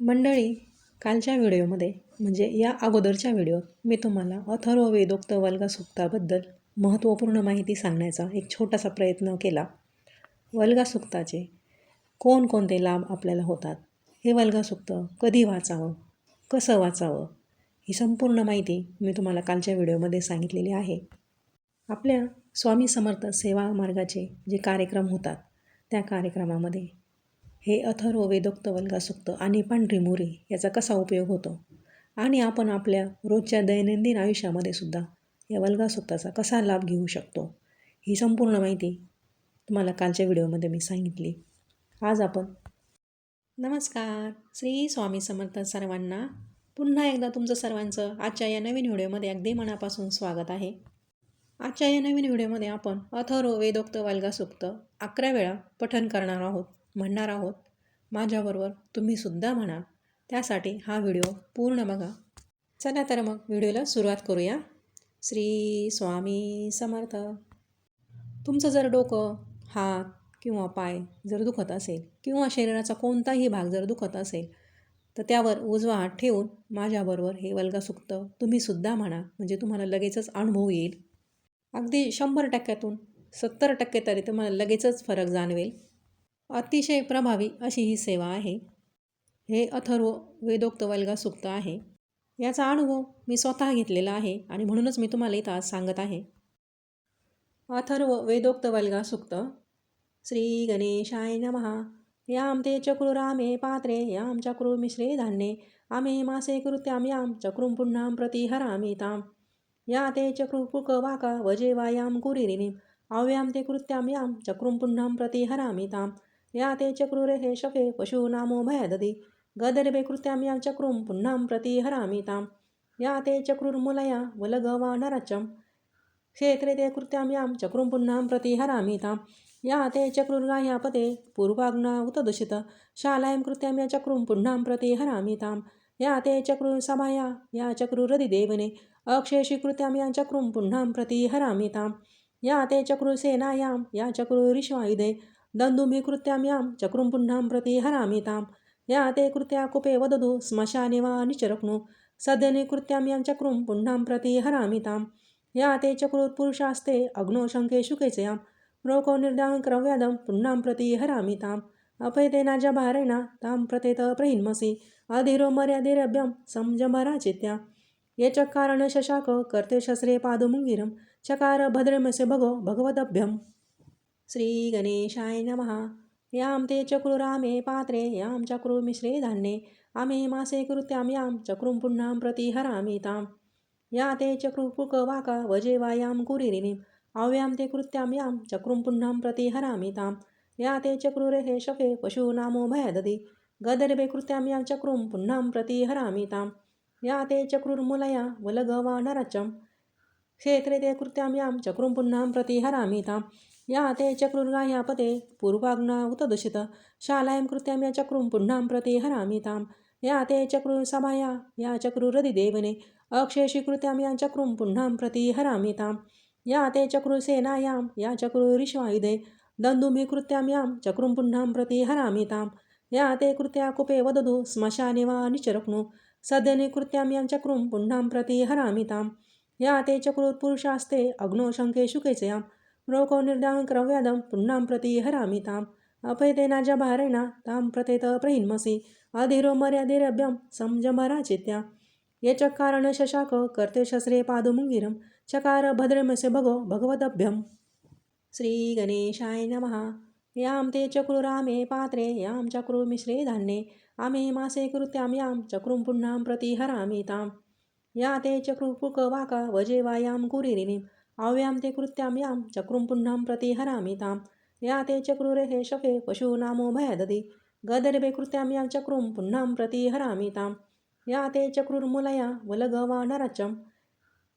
मंडळी कालच्या व्हिडिओमध्ये म्हणजे या अगोदरच्या व्हिडिओत मी तुम्हाला अथर्व वेदोक्त वल्गसुक्ताबद्दल महत्त्वपूर्ण माहिती सांगण्याचा एक छोटासा प्रयत्न केला. वल्गासुक्ताचे कोणकोणते लाभ आपल्याला होतात? हे वल्गासुक्त कधी वाचावं? कसं वाचावं? ही संपूर्ण माहिती मी तुम्हाला कालच्या व्हिडिओमध्ये सांगितलेली आहे. आपल्या स्वामी समर्थ सेवा मार्गाचे जे कार्यक्रम होतात त्या कार्यक्रमामध्ये हे अथर्व वेदोक्त वल्गासुक्त आणि पांढरी मोरी याचा कसा उपयोग होतो? आणि आपण आपल्या रोजच्या दैनंदिन आयुष्यामध्ये सुद्धा या वल्गासुक्ताचा कसा लाभ घेऊ शकतो? ही संपूर्ण माहिती तुम्हाला कालच्या व्हिडिओमध्ये मी सांगितली. आज आपण नमस्कार. श्री स्वामी समर्थ सर्वांना पुन्हा एकदा तुमचं सर्वांचं आजच्या या नवीन व्हिडिओमध्ये अगदी मनापासून स्वागत आहे. आजच्या या नवीन व्हिडिओमध्ये आपण अथर्व वेदोक्त वाल्गासुक्त अकरा वेळा पठन करणार आहोत. म्हणणार आहोत. माझ्याबरोबर तुम्हीसुद्धा म्हणा त्यासाठी हा व्हिडिओ पूर्ण बघा. चला तर मग व्हिडिओला सुरुवात करूया. श्री स्वामी समर्थ. तुमचं जर डोकं हात किंवा पाय जर दुखत असेल किंवा शरीराचा कोणताही भाग जर दुखत असेल तर त्यावर उजवा हात ठेवून माझ्याबरोबर हे वल्गासुक्त तुम्हीसुद्धा म्हणा. म्हणजे तुम्हाला लगेचच अनुभव येईल. अगदी शंभर टक्क्यातून सत्तर टक्के तरी तुम्हाला लगेचच फरक जाणवेल. अतिशय प्रभावी अशी ही सेवा आहे. हे अथर्व वेदोक्त वल्गा आहे. याचा अनुभव मी स्वतः घेतलेला आहे आणि म्हणूनच मी तुम्हाला इथं आज सांगत आहे. अथर्व वेदोक्त वल्गा सुक्त. श्री गणेशाय नमहा याम ते चक्रुरामे पात्रे याम चक्रु मिश्रे धान्ये आमे मासे कृत्याम याम चक्रुं पुन्हां प्रति हरामि ताम. या ते चक्रु पुक वाका वजे वायाम कुरिरिनीम आव्याम ते कृत्याम याम चक्रुं पुन्हा प्रति हरामि ताम. या ते चक्रुरे हे शफे पशूनामो भयदति गदर्भे कृत्याम या चक्रुं पुन्हां प्रति हरामि ताम। या ते चक्रुर्मुलया वलगवा नरचम। क्षेत्रे ते कृत्याम यां चक्रुं पुन्हां प्रति हरामि ताम। या ते चक्रुर्गाह्यापते पूर्वाग्ना उतदुषित। शालायं कृत्यां या चक्रुं पुन्हां प्रति हरामि ताम। या ते चक्रुसभाया या चक्रुरदिदेवने अक्षयशीकृत्यां या चक्रुं पुन्हां प्रति हरामि ताम। या ते चक्रुसेनायां या चक्रुरिश्वायुधे दन्दुमि यां चक्रुं पुन्हां प्रति हरामि तां या ते कृत्या कुपे वदतु श्मशाने वा निचरक्नु। सद्यनि कृत्यां यां चक्रुं पुन्हां प्रति हरामि तां या ते चक्रुर्पुरुषास्ते अग्नो शङ्के केचयां रोको निर्दाङ्क्रव्यादं पुन्हां प्रति हरामि ताम्। अपैतेना जभारेण तां प्रतेत प्रहिन्मसि। अधिरो मर्यादिरभ्यं संजमराचित्या। ये चकारण शशाक कर्ते शस्त्रे पादमुङ्गिरं। चकार भद्रमस्य भगो भगवदभ्यम्। श्री गणेशाय नमः। यां ते चक्रुरामे पात्रे यां चक्रुमिश्रे धान्ये आमे मासे कृत्यां यां चक्रुं पुन्हां प्रति हरामि तां या ते चक्रुपुकवाका वजे वजेवायां कुरिरिनीम् आव्यां ते कृत्यां यां चक्रुं पुन्हां प्रति हरामि तां या ते चक्रुरे हे शफे पशूनामो भयदति गदर्भे कृत्यां यां चक्रुं पुन्हां प्रति हरामि तां या ते चक्रुर्मुलया वलगवा नरचम। क्षेत्रे ते कृत्यां यां चक्रुं पुन्हां प्रति हरामि तां या ते चक्रुर्गाह्यापते पूर्वाग्ना उतदुषित शालायं कृत्यां या चक्रुं पुन्हां प्रति हरामितां या ते चक्रुसभाया या चक्रुरदिदेवने अक्षेषीकृत्यां या चक्रुं पुन्हां प्रति हरामि तां या ते चक्रुसेनायां या चक्रुरिश्वायुधे दन्दुभिकृत्यां यां चक्रुं पुन्हां प्रति हरामि तां या ते कृत्या कुपे वदतु स्मशाने वा निचरक्नु। सद्यने कृत्यां यां चक्रुं पुन्हां प्रति हरामितां या ते चक्रुर्पुरुषास्ते अग्नो शङ्के शुकेचयां रोको निर्दाङ्क्रव्यादं पुन्हां प्रति हरामि ताम्। अपैतेना जभारेण तां प्रतेत प्रहिन्मसि। अधिरो मर्यादिरभ्यं संजमराचित्या। ये चकारण शशाक कर्ते शस्रे पादुमुङ्गिरं चकार भद्रमस्य भगो भगवदभ्यं श्रीगणेशाय नमः। यां ते चक्रुरामे पात्रे यां चक्रुमिश्रे धान्ये। आमे मासे कृत्यां यां चक्रुं पुण्णां प्रति हरामि तां या ते चक्रुपुकवाका वजे वायां कुरिरिणीं। आव्यां ते कृत्यां यां चक्रुं पुन्हां प्रति हरामि तां या ते चक्रुरे हे शफे पशूनामो भयदति। गदर्भे कृत्यां यां चक्रुं पुन्हां प्रति हरामि तां या ते चक्रुर्मुलया वलगवा नरचं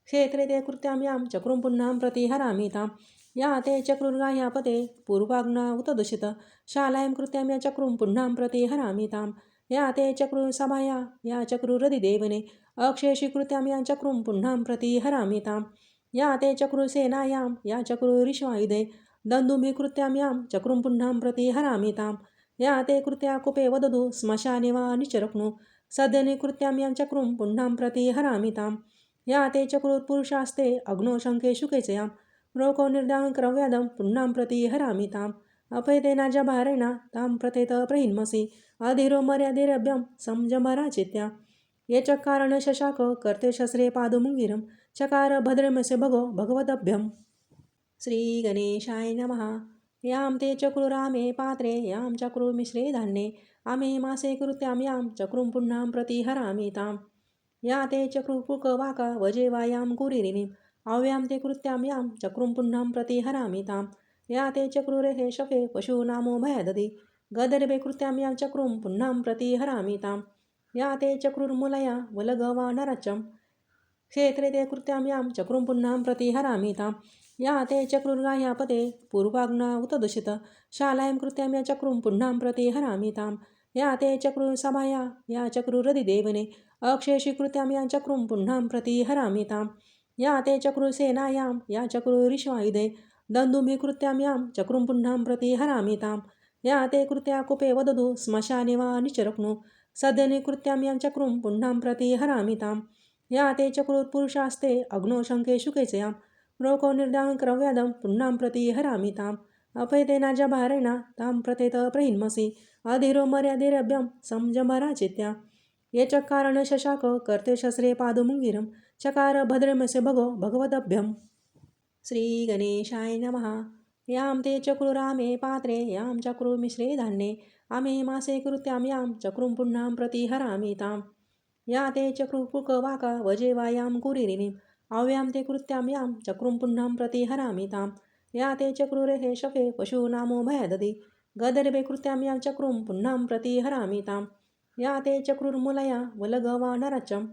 क्षेत्रे ते कृत्यां यां चक्रुं पुन्हां प्रति हरामि तां या ते चक्रुर्गाह्यापते पूर्वाग्ना उतदुषित। शालायं कृत्यां या चक्रुं पुन्हां प्रति हरामि तां या ते चक्रुर्समया या चक्रुरदिदेवने अक्षयशीकृत्यां या चक्रुं पुन्हां प्रति हरामि ताम् या ते चक्रुसेनायां या चक्रुरिश्वायुधे दन्दुभिकृत्यां यां चक्रुं पुन्हां प्रति हरामि तां या ते कृत्या कुपे वदधु स्मशाने वा निचरक्नु सद्यने कृत्यां यां चक्रुं पुण्णां प्रति हरामि तां या ते चक्रुर्पुरुषास्ते अग्नो शङ्के शुकेचयां रोको निर्दां क्रव्यादं पुण्णां प्रति हरामि ताम्। भारेणा तां प्रतेत प्रहिन्मसि अधिरो मर्यादिरभ्यं संजमराचित्या ये चकारण शशाक कर्ते शस्त्रे पादमुङ्गिरं चकार भद्रमस्य भगो भगवदभ्यं श्रीगणेशाय नमः। यां ते चक्रुरामे पात्रे यां चक्रुमिश्रे धान्ये आमे मासे कृत्यां यां चक्रुं पुन्हां प्रति हरामि तां या ते चक्रुपुकवाका वजेवायां कुरिरिणीं अव्यां ते कृत्यां यां चक्रुं पुण्णां प्रति हरामि तां या ते चक्रुरेः शफे पशूनामो भयदधि गदर्भे कृत्यां यां चक्रुं पुन्हां प्रति हरामि तां या ते चक्रुर्मुलया वलगवा नरचम् क्षेत्रे ते कृत्याम्यां चक्रुं पुण्णां प्रति हरामि तां. या ते चक्रुर्गाह्यापदे पूर्वाग्ना उत दूषित शालां कृत्यां या चक्रुं पुन्नां प्रति हरामितां या ते चक्रुसभाया या चक्रुरदिदेवने अक्षेषीकृत्याम्या चक्रुं पुन्नां प्रति हरामि तां. या ते चक्रुसेनायां या चक्रुरिश्वायुधे दन्दुभिकृत्यां यां चक्रुं पुन्नां प्रति हरामि तां. या ते कृत्या कुपे वदधु श्मशाने वा निचरक्नु. सद्यनिकृत्याम्यां यां चक्रुं पुन्नां प्रति हरामिताम् या ते चक्रोत्पुरुषास्ते अग्नो शङ्के शुकेचयां रोको निर्दां क्रव्यादं पुण्णां प्रति हरामि ताम्। अपैतेनाजभारेण तां प्रतेत प्रहिन्मसि अधिरो मर्यादिरभ्यं संजमराचित्या। ये चकारण शशाक कर्ते शस्त्रे पादमुङ्गिरं चकार भद्रमस्य भगो भगवदभ्यं। श्रीगणेशाय नमः। यां ते चक्रुरामे पात्रे यां चक्रुमिश्रे धान्ये आमे मासे कृत्यां यां चक्रुं पुण्णां प्रति हरामि तां या ते चक्रुपुकवाका वजेवायां कुरिरिणीम् अव्यां ते कृत्यां यां चक्रुं पुण्णां प्रति हरामि तां। या ते चक्रुरेः शफे पशुनामो भयदधि गदर्भे कृत्यां यां चक्रुं पुण्णां प्रति हरामि तां। या ते चक्रुर्मुलया वलगवा नरचम्।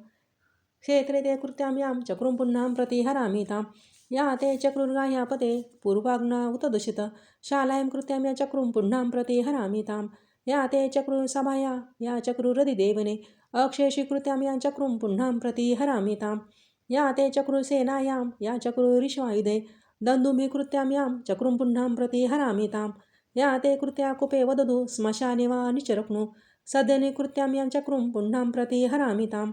क्षेत्रे ते कृत्यां यां चक्रुं पुण्णां प्रति हरामि तां। या ते चक्रुर्गाह्यापते पूर्वाग्ना उतदुषित। शालां कृत्यां या चक्रुं पुण्णां प्रति हरामि तां। या ते चक्रुसभाया या चक्रुरधिदेवने। अक्षेषीकृत्यां यां चक्रुं पुण्णां प्रति हरामि ताम्. या ते चक्रुसेनायां या चक्रुरिश्वायुधे दन्दुभिकृत्यां यां चक्रुं पुण्णां प्रति हरामि तां या ते कृत्या कुपे वदधु स्मशाने वा निचरक्नु. सद्यने यां चक्रुं पुन्हा प्रति हरामि तां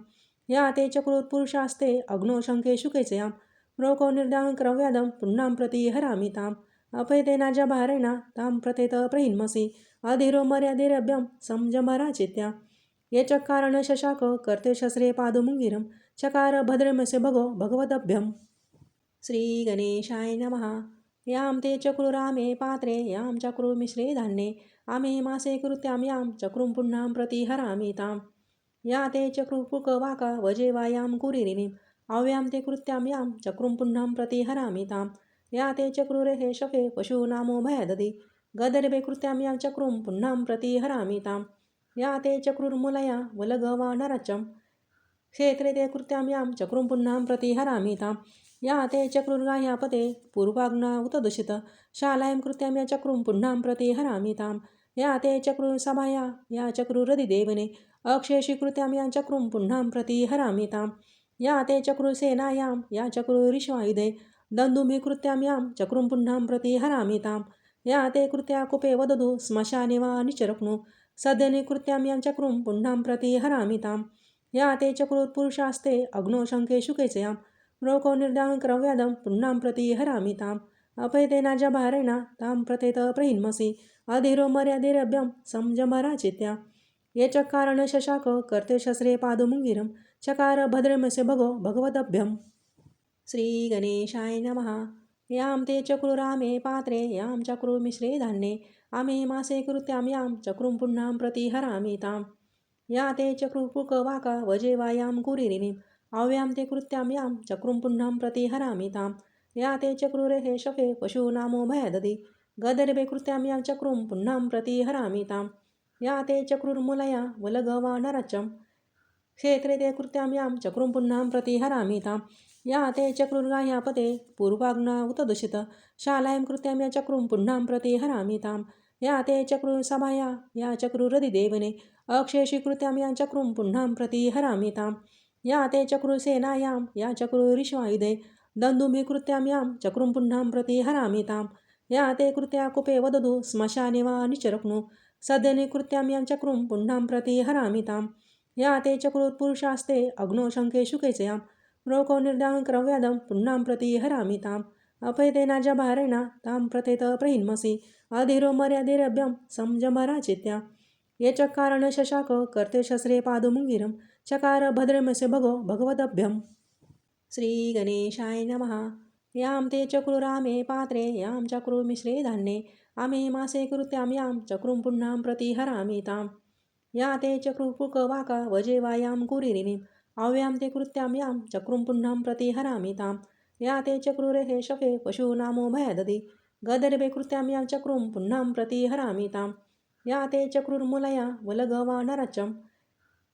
या ते चक्रुर्पुरुषास्ते अग्नो शङ्के शुकेचयां रोको निर्दां पुन्हा पुण्णां प्रति हरामि ताम्. अपैतेनाजभारेण तां प्रतेत प्रहिन्मसि. अधिरो मर्यादिरभ्यं संजमराचित्या ये चकारण शशाक कर्ते शस्त्रे पादमुङ्गिरं चकार भद्रमस्य भगो भगवदभ्यं श्रीगणेशाय नमः। यां ते चक्रुरामे पात्रे यां चक्रुमिश्रे धान्ये आमे मासे कृत्यां यां चक्रुं पुण्णां प्रति हरामि तां या ते चक्रुपुकवाका वजेवायां कुरिरिणीम् अव्यां ते कृत्यां यां चक्रुं पुण्णां प्रति हरामि तां या ते चक्रुरेः शफे पशूनामो भयदधि गदर्भे कृत्यां यां चक्रुं पुण्णां प्रति हरामि या ते चक्रुर्मुलया वलगवा नरचम् क्षेत्रे ते कृत्यां यां चक्रुं पुण्णां प्रति हरामि तां या ते चक्रुर्गाह्यापते पूर्वाग्ना उत दूषित शालां कृत्यां या चक्रुं पुण्णां प्रति हरामि तां या ते चक्रुसभाया या चक्रुरदिदेवने अक्षेषीकृत्यां या चक्रुं पुण्णां प्रति हरामि तां या ते चक्रुसेनायां या चक्रुरिश्वायुधे दन्दुभिकृत्यां यां चक्रुं पुण्णां प्रति हरामि तां या ते कृत्या कुपे वदधु श्मशाने वा निचरक्नु। सद्यने कृत्यां यां चक्रुं पुण्णां प्रति हरामि या ते चक्रुत्पुरुषास्ते अग्नो शङ्के शुकेचयां रोको निर्दां क्रव्यादं पुण्णां प्रति हरामि ताम्. अपैतेनाजभारेण तां प्रतेत प्रहिन्मसि. अधिरो मर्यादिरभ्यं संजमराचित्या. ये चकारण शशाक कर्ते शस्त्रे पादमुङ्गिरं. चकार भद्रमस्य भगो भगवदभ्यं. श्रीगणेशाय नमः. यां ते चक्रुरामे पात्रे यां चक्रुमिश्रे धान्ये आमे मासे कृत्यां यां चक्रुं पुण्णां प्रति हरामि या ते चक्रुपुकवाका वजेवायां कुरिरिणीम् अव्यां ते कृत्यां यां चक्रुं पुण्णां प्रति हरामि तां या ते चक्रुरेः शफे पशूनामो भयदधि गदर्भे कृत्यां यां चक्रुं पुण्णां प्रति हरामि तां या ते चक्रुर्मुलया वलगवा नरचम्। क्षेत्रे ते कृत्यां यां चक्रुं पुण्णां प्रति हरामि या ते चक्रुर्गाह्यापते पूर्वाग्ना उतदुषित शालायं कृत्यां या चक्रुं पुण्णां प्रति हरामि तां या ते चक्रुसभाया या चक्रुरधिदेवने अक्षेषीकृत्यां यां चक्रुं पुण्णां प्रति हरामि तां या ते चक्रुसेनायां या चक्रुरिश्वायुधे दन्दुमीकृत्यां यां चक्रुं पुण्णां प्रति हरामि तां या ते कृत्या कुपे वदतु स्मशाने वा निचरक्नु। सद्यनिकृत्याम्यां चक्रुं पुण्णां प्रति हरामि तां या ते चक्रुर्पुरुषास्ते अग्नो शङ्के शुकेचयां रोको निर्दां क्रव्यादं पुण्णां प्रति हरामि ताम्। अपैतेनाजभारेण तां प्रथेत प्रहिन्मसि। अधिरो मर्यादिरभ्यं संजमराचित्या। ये चकारण शशाक कर्ते शस्त्रे पादुमुङ्गिरं चकार भद्रमस्य भगो भगवदभ्यं। श्रीगणेशाय नमः। यां ते चक्रुरामे पात्रे यां चक्रुमिश्रे धान्ये। आमे मासे कृत्यां यां चक्रुं पुण्णां प्रति हरामि तां या ते चक्रुपुकवाका यां कुरिरिणीं। आव्यां ते कृत्यां यां चक्रुं पुण्णां प्रति हरामि तां या ते चक्रुरेः शफे पशूनामो भयदधि। गदर्भे कृत्यां यां चक्रुं पुण्णां प्रति हरामि तां या ते चक्रुर्मुलया वलगवानरचं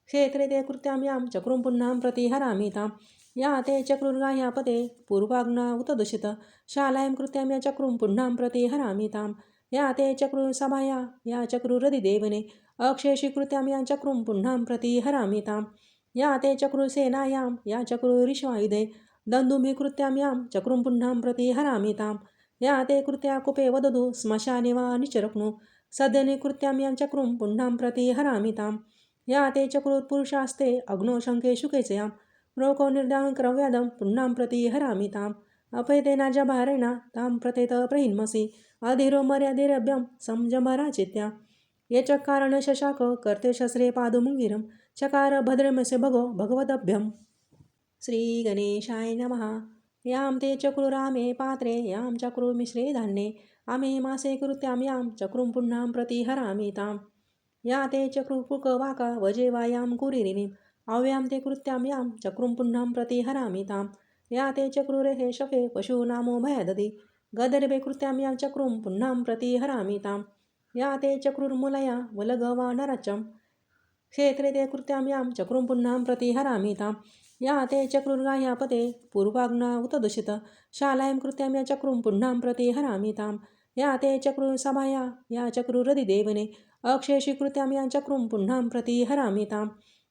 क्षेत्रे ते कृत्यां यां चक्रुं पुण्णां प्रति हरामि तां या ते चक्रुर्गाह्यापते पूर्वाग्ना उतदुषित शालां कृत्यां या चक्रुं पुण्णां प्रति हरामि तां या ते चक्रुर्सभाया या चक्रुरदिदेवने अक्षेषि कृत्यां या चक्रुं पुण्णां प्रति हरामि या ते चक्रुसेनायां या चक्रुरिश्वायुधे दन्दुभिकृत्यां यां चक्रुं पुण्णां प्रति हरामि तां या ते कृत्या कुपे वदतु स्मशाने वा निचरक्नु सद्यनिकृत्यां यां चक्रुं पुण्णां प्रति हरामि तां या ते चक्रुर्पुरुषास्ते अग्नो शङ्के शुकेचयां रोको निर्दां क्रव्यादं प्रति हरामि ताम् अपैतेनाजभारेण तां प्रतेत प्रहिन्मसि अधिरो मर्यादिरभ्यं संजमराचित्या ये चकारण शशाक कर्ते शस्त्रे चकार भद्रमस्य भगो भगवदभ्यं श्रीगणेशाय नमः। यां ते चक्रुरामे पात्रे यां चक्रुमिश्रे धान्ये आमे मासे कृत्यां यां चक्रुं पुण्णां प्रति हरामि तां या ते चक्रुपुकवाका वजेवायां कुरिरिणीम् आव्यां ते कृत्यां यां चक्रुं पुण्णां प्रति हरामि तां या ते चक्रुरेः शफे पशूनामो भयदति गदर्भे कृत्यां यां चक्रुं पुन्हां प्रति हरामि तां या ते चक्रुर्मुलया वलगवानरचं क्षेत्रे ते कृत्यां यां चक्रुं पुण्णां प्रति हरामितां। या ते चक्रुर्गाह्यापते पूर्वाग्ना उत दूषित शालां कृत्यां या चक्रुं पुन्नां प्रति हरामितां। या ते चक्रुसभाया या चक्रुरदिदेवने अक्षेषि कृत्यां या चक्रुं पुन्नां प्रति हरामि तां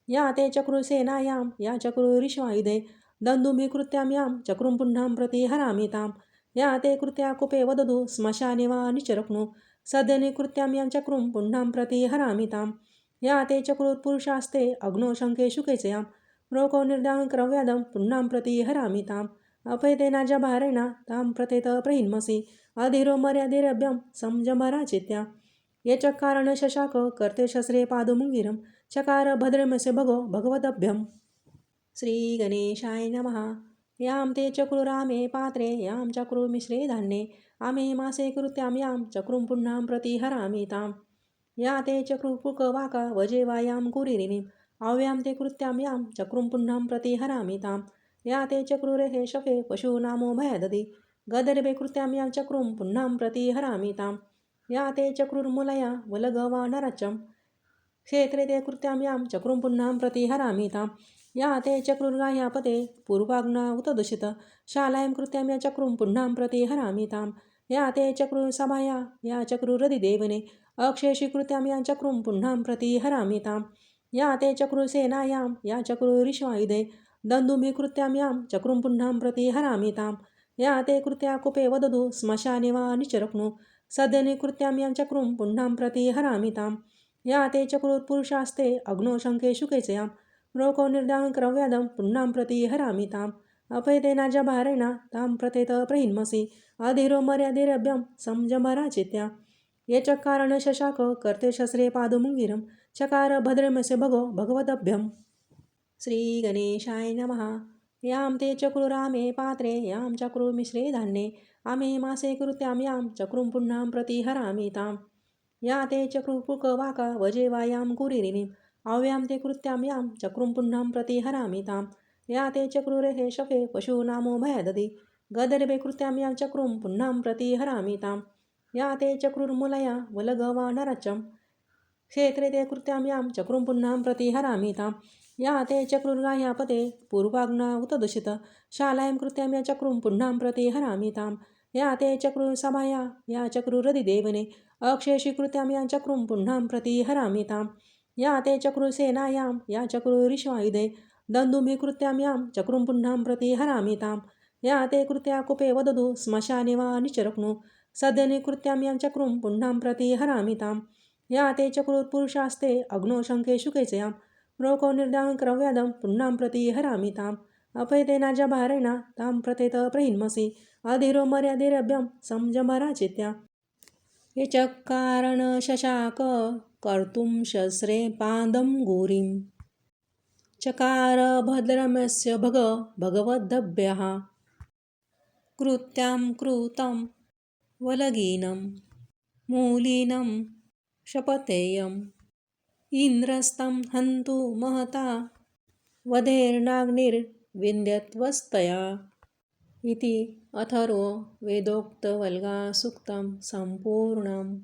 या ते चक्रुसेनायां या चक्रुरिश्वायुधे दन्दुभिकृत्यां यां चक्रुं पुन्नां प्रति हरामि तां या ते कृत्या कुपे वदतु श्मशाने वा निचरक्नु। सदनिकृत्यां यां चक्रुं पुन्नां प्रति हरामिताम् या ते चक्रोत्पुरुषास्ते अग्नो शङ्के शुकेचयां रोको निर्दां क्रव्यादं पुण्णां प्रति हरामि ताम्। अपैतेनाजभारेण तां प्रतेत प्रहिन्मसि। अधिरो मर्यादिरभ्यं संजमराचित्या। ये चकारण शशाक कर्ते शस्त्रे पादुमुंगिरं चकार भद्रमस्य भगो भगवदभ्यं श्रीगणेशाय नमः। यां ते चक्रुरामे पात्रे यां चक्रुमिश्रे धान्ये। आमे मासे कृत्यां यां चक्रुं पुण्णां प्रति हरामि तां या ते चक्रुपुकवाका वजेवायां कुरिरिणीम् आव्यां ते कृत्यां यां चक्रुं पुण्यं प्रति हरामि तां। या ते चक्रुरेः शफे पशूनामो भयदधि गदर्भे कृत्यां यां चक्रुं पुण्णां प्रति हरामि तां। या ते चक्रुर्मुलया वलगवानरचं क्षेत्रे ते कृत्यां यां चक्रुं पुण्णां प्रति हरामि तां। या ते चक्रुर्गाह्यापते पूर्वाग्ना उतदुषित शालां कृत्यां या चक्रुं पुण्यं प्रति हरामि तां। या ते चक्रुर्सभाया या चक्रुरदिदेवने अक्षेषि कृत्यां या चक्रुं पुण्णां प्रति हरामि तां या ते चक्रुसेनायां या चक्रुरिश्वायुधे दन्दुभिकृत्यां यां चक्रुं पुण्णां प्रति हरामि तां या ते कृत्या कुपे वदतु स्मशाने वा निचरक्नु. सद्यनिकृत्यां यां चक्रुं पुण्णां प्रति हरामि ताम्. या ते चक्रुर्पुरुषास्ते अग्नो शङ्के शुकेचयां रोको निर्दां क्रव्यादं पुण्णां प्रति हरामि ताम्. अपैतेनाजभारेण तां प्रतेत प्रहिन्मसि. अधिरो मर्यादिरभ्यं संजमराचित्या ये चकारण शशाक कर्ते शस्त्रे पादुमुंगिरं चकार भद्रमस्य भगो भगवदभ्यं श्रीगणेशाय नमः। यां ते चक्रुरामे पात्रे यां चक्रुमिश्रे धान्ये आमे मासे कृत्यां यां चक्रुं पुण्णां प्रति हरामि ताम्। या ते चक्रुपुकवाका वजेवायां कुरिरिणीम् आव्यां ते कृत्यां यां चक्रुं पुण्णां प्रति हरामि तां या ते चक्रुरेः शफे पशूनामो भयदति गदर्भे कृत्यां यां चक्रुं पुण्णां प्रति हरामि या ते चक्रुर्मुलया वलगवानरचं क्षेत्रे ते कृत्यां यां चक्रुं पुण्णां प्रति हरामि तां या ते चक्रुर्गाह्यापते पूर्वाग्ना उत दूषित शालां कृत्यां या चक्रुं पुण्णां प्रति हरामि तां या ते चक्रुसभाया या चक्रुरदिदेवने अक्षेषि कृत्यां या चक्रुं पुण्णां प्रति हरामि तां या ते चक्रुसेनायां या चक्रुरिश्वायुधे दन्दुभिकृत्यां यां चक्रुं पुण्णां प्रति हरामि तां या ते कृत्या कुपे वदतु श्मशाने वा निचरक्नु। सद्यनिकृत्यां यांच्या चक्रुं पुण्णां प्रति हरामि तां या ते चक्रुत पुरुषास्ते अग्नो शङ्के शुकेचयां रोको निर्दां क्रव्यादं प्रति हरामि ताम् अपैतेना जभारेण तां प्रतेत प्रहिन्मसि। अधिरो मर्यादिरभ्यं संजमराचित्या। ये चकारणशशाक कर्तुं शस्रे पादं गौरीं चकार भद्रमस्य भग भगवद्भ्यः कृत्यां कृतं वलगीनं मूलीनं शपतेयम् इन्द्रस्तं हन्तु महता वधेर्नाग्निर्विन्द्यत्वस्तया इति अथर्ववेदोक्तवल्गासूक्तं सम्पूर्णम्।